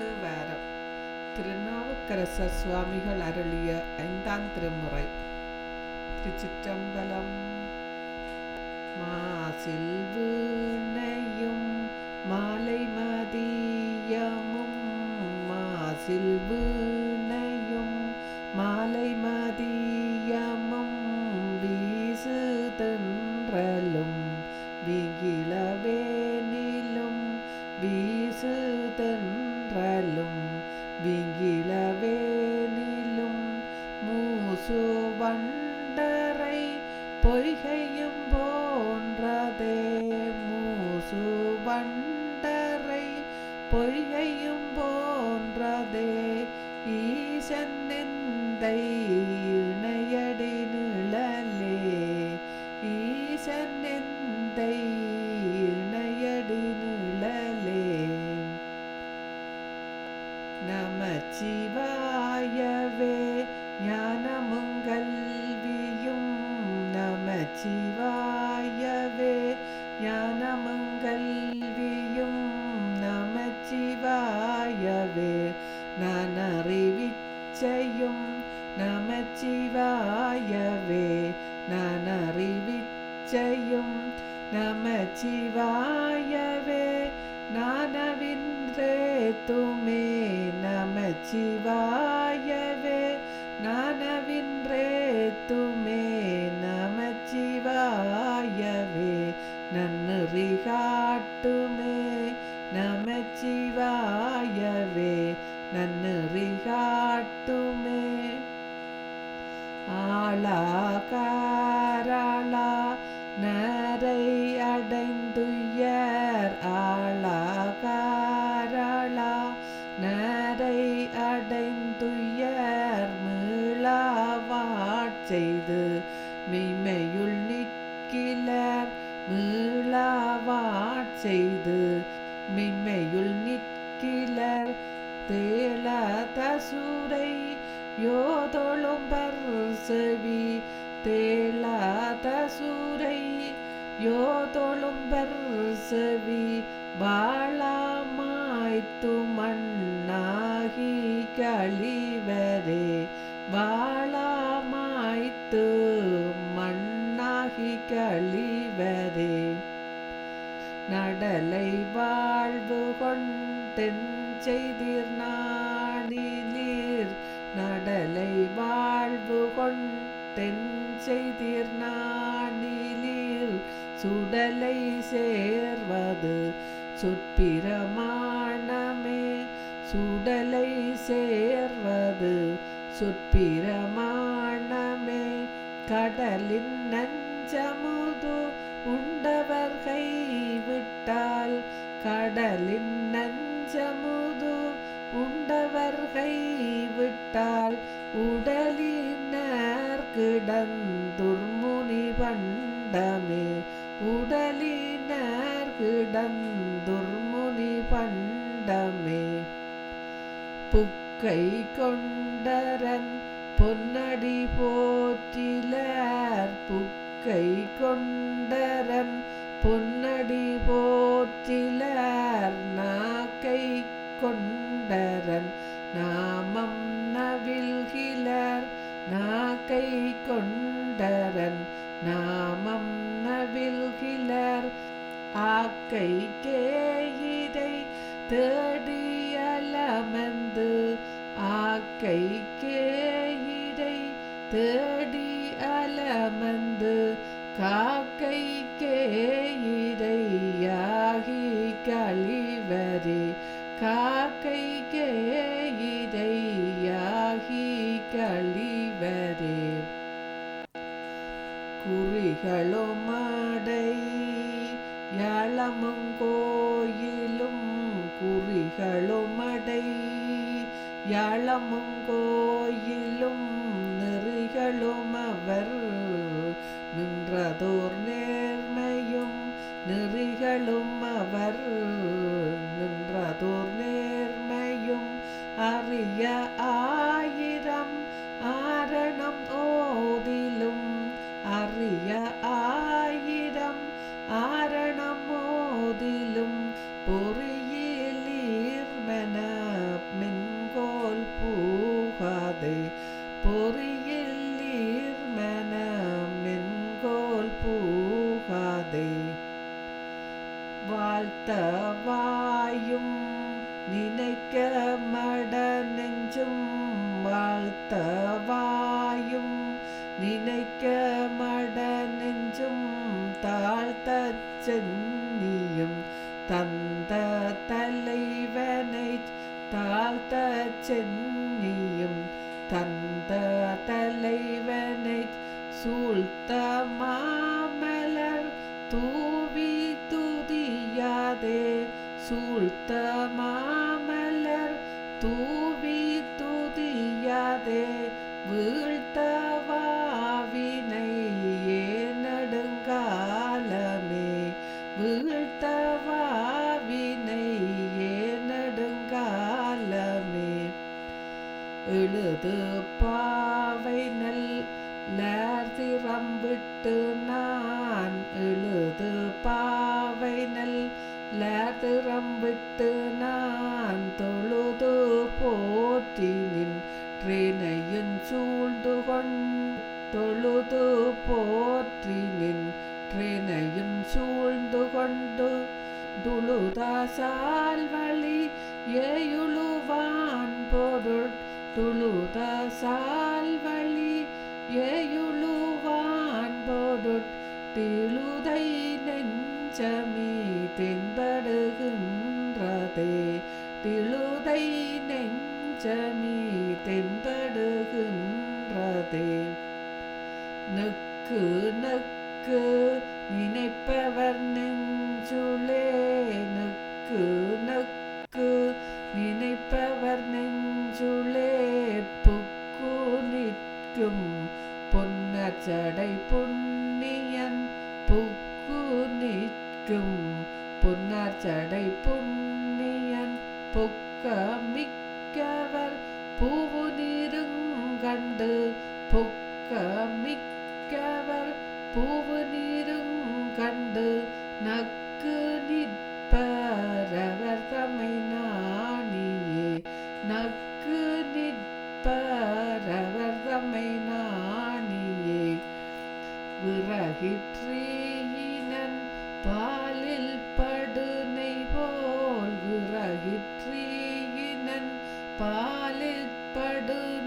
தேவாரம் திருநாவுக்கரசர் சுவாமிகள் அருளிய ஐந்தாம் திருமுறை திருச்சிற்றம்பலம் மாசில் வீணையும் மாலை மதியமும் மாசில் வீணையும் மாலை மதிய விங்கிலவேனிலும் மூசு வண்டரை பொய்கையும் போன்றதே. மூசு வண்டரை பொய்கையும் போன்றதே. ஈசன் நெந்தை காரளா நரை அடைந்துயர் ஆளாகாரளா நரை அடைந்துயர் மீளாவாட் செய்து மெய்மையுள் நிற்கிலர் மீளாவாட் செய்து மெய்மையுள் நிற்கிலர் தேள தசுரை யோதொழும்பர் செவி தேள தசூரை யோதொழும் செவி வாழாமாய்த்து மண்ணாகி கழிவரே. வாழாமாய்த்து மண்ணாகி கழிவரே. நடலை வாழ்வு கொண்டென் செய்தீர் நாடிலீர். நடலை வாழ்வு கொண்டென் செய்தீர் நாளிலீர் சுடலை சேர்வது சொற்பிரமாணமே சுடலை சேர்வது சொற்பிரமாணமே கடலின் நஞ்சமுது உண்டவர் கைவிட்டால் கடலின் நஞ்சமுது உண்டவர் கைவிட்டால் உடல் பண்டமே புக்கை கொண்டரன் பொன்னடி போற்றிலர். புக்கை கொண்டரன் பொன்னடி போற்றிலர். நாக்கை கொண்டரன் நாமம் நவில்கிலர் நாக்கை கொண்டரன் நாமம் நவில்கிலர் ஆக்கை கேயிரை தேடியலமந்து ஆக்கை கேயிரை தேடி அலமந்து காக்கை கேயிரையாகி கழிவரே. காக்கை கேயிரையாகி கழிவரே. குறிகளும் அடை யாழமும் குறிகளும் அடை வாழ்த்த வாயும் நினைக்க மட நெஞ்சும் வாழ்த்த வாயும் நினைக்க மட நெஞ்சும் தாழ்த்த சென்னியும் தந்த தலைவனை தாழ்த்த சென்னியும் சூழ்த்த மாமலர் தூவி துதியாதே வீழ்த்த நடுங்காலமே ஏனடுங்காலமே. நடுங்காலமே எழுது பாவை நல் லார்திரம்பிட்டு நான் எழுது பாவை நல் தொழுத்து நான் தொழுது போற்றி நின்றேனையும் சூழ்ந்து கொண்டு தொழுது போற்றி நின்றேனையும் சூழ்ந்து கொண்டு துளுதாசால் வழி ஏயுழுவான் பொருள் துளுதாசால் தென்படுகின்றதே திழுதை நெஞ்சமே தென்படுகின்றதே நெக்கு நெக்கு நினைப்பவர் நெஞ்சுளே பொக்க மிக்கவர் பூவு நீருங்கண்டு பொக்க மிக்கவர் பூவு நீருங்கண்டு நக்கு நிற்பரவர் தமை நாணியே. நக்கு நிற்பரவர் தமை நாணியே. விறகிற்றே விறகிற்றீனன்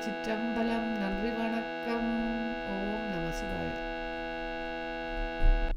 chitambalam un.